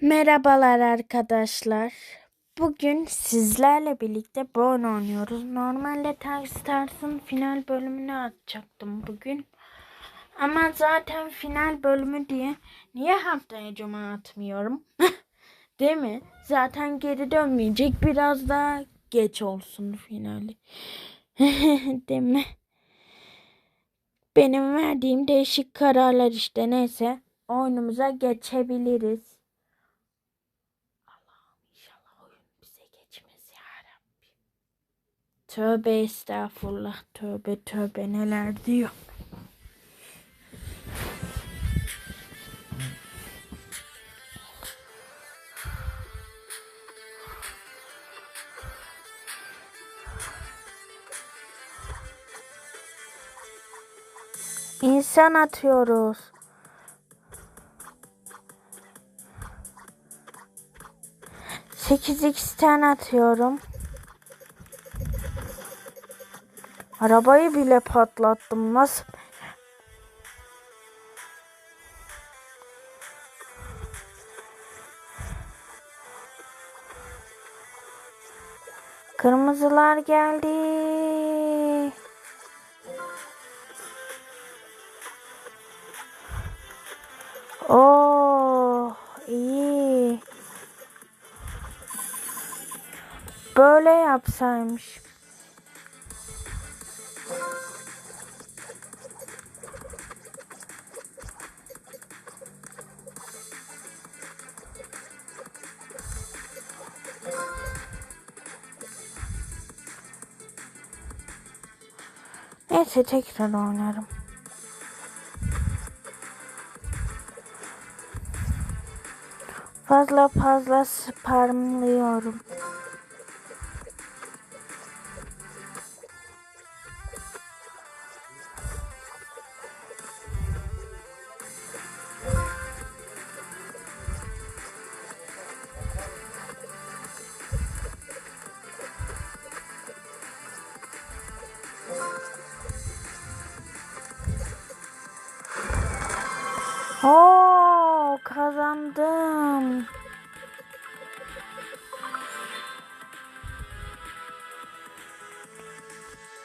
Merhabalar arkadaşlar. Bugün sizlerle birlikte oyunu oynuyoruz. Normalde Tag Stars'ın final bölümünü atacaktım bugün. Ama zaten final bölümü diye niye haftaya cuma atmıyorum? Değil mi? Zaten geri dönmeyecek. Biraz daha geç olsun finali. Değil mi? Benim verdiğim değişik kararlar işte neyse. Oyunumuza geçebiliriz. Tövbe estağfurullah. Tövbe tövbe neler diyor. İnsan atıyoruz. Sekiz x'ten atıyorum. Arabayı bile patlattım. Nasıl? Kırmızılar geldi. Oh, iyi. Böyle yapsaymış. Neyse tekrar oynarım. Fazla fazla sparmlıyorum. Oo kazandım.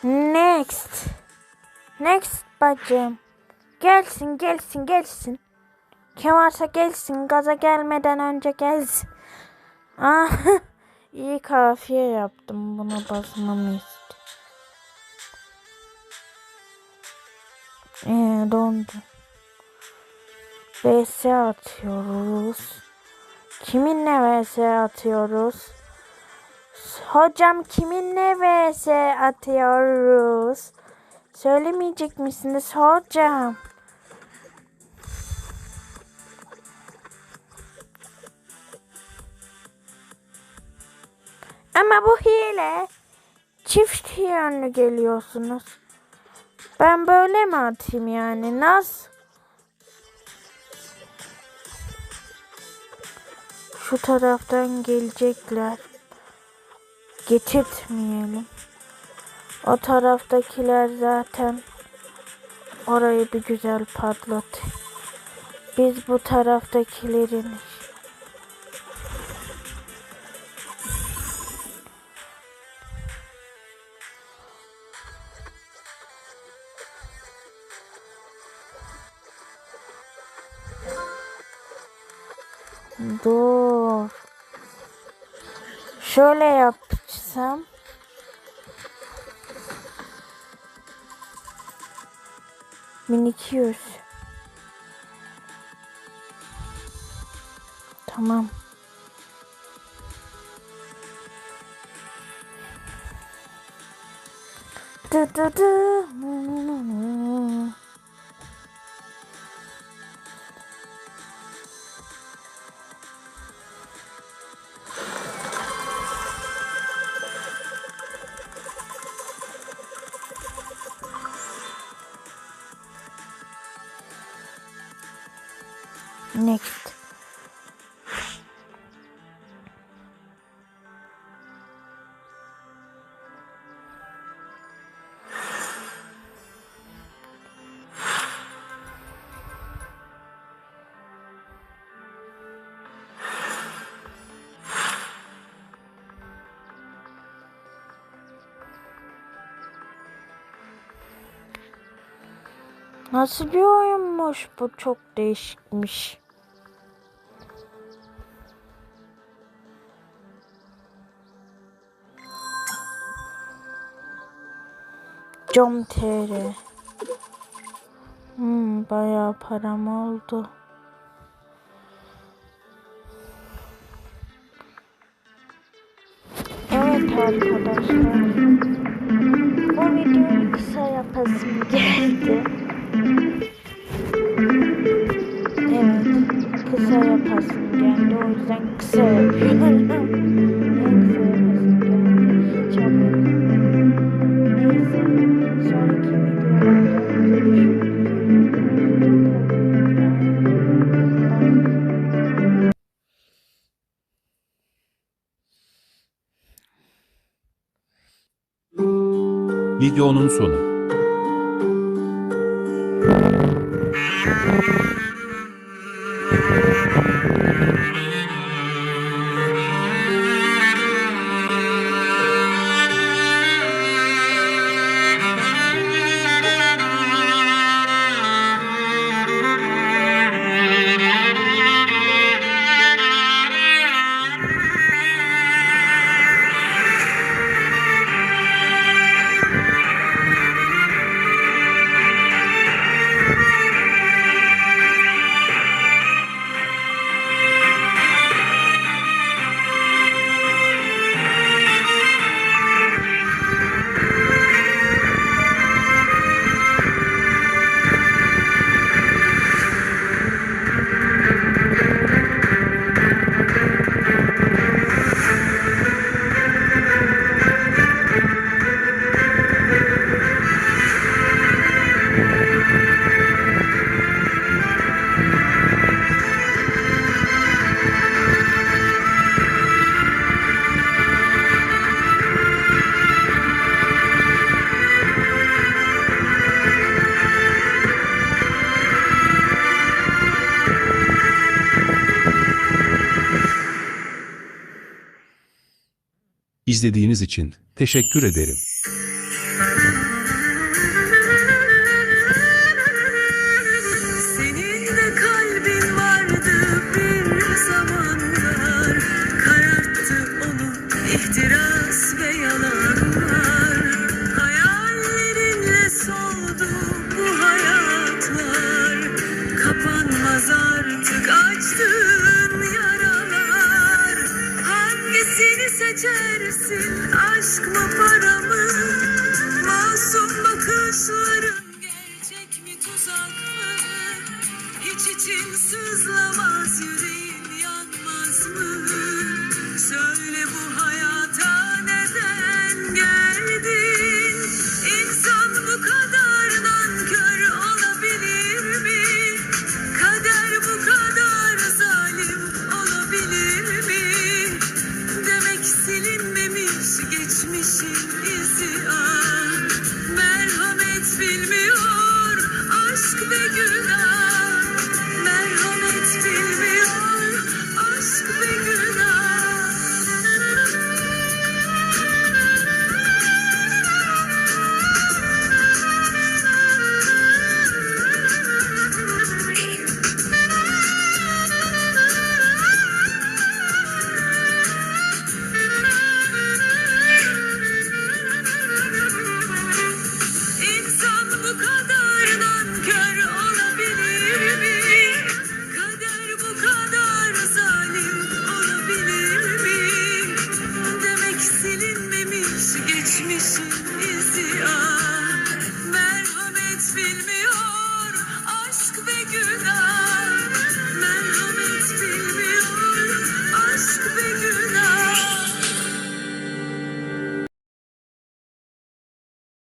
Next. Next bacım. Gelsin gelsin gelsin. Kim varsa gelsin gaza gelmeden önce gelsin. Ah, iyi kafiye yaptım bunu basmamı istedim. Ee, dondu. VS atıyoruz. Kiminle VS atıyoruz? Hocam kiminle VS atıyoruz? Söylemeyecek misiniz hocam? Ama bu hile. Çift yönlü geliyorsunuz. Ben böyle mi atayım yani? Nasıl? Şu taraftan gelecekler. Getirtmeyelim. O taraftakiler zaten orayı bir güzel patlat. Biz bu taraftakilerin Dur. Şöyle yapsam. Yüz. Tamam. Dı dı dı. Next. Nasıl bir oyunmuş bu çok değişikmiş. Com TR Hmm, bayağı param oldu. Evet arkadaşlar. Bu videoyu kısa yapasım geldi. Evet, kısa yapasım geldi. O yüzden kısa yapıyorum. Kısa yapasım Videonun sonu. İzlediğiniz için teşekkür ederim. Kapanmaz artık açtığın Seçersin aşk mı Masum bakışların gerçek mi tuzak mı? Hiç için sızlamaz yüreğin yanmaz mı? Söyle bu hayata Geçmişin isyan Merhamet bilmiyor Aşk ve günah.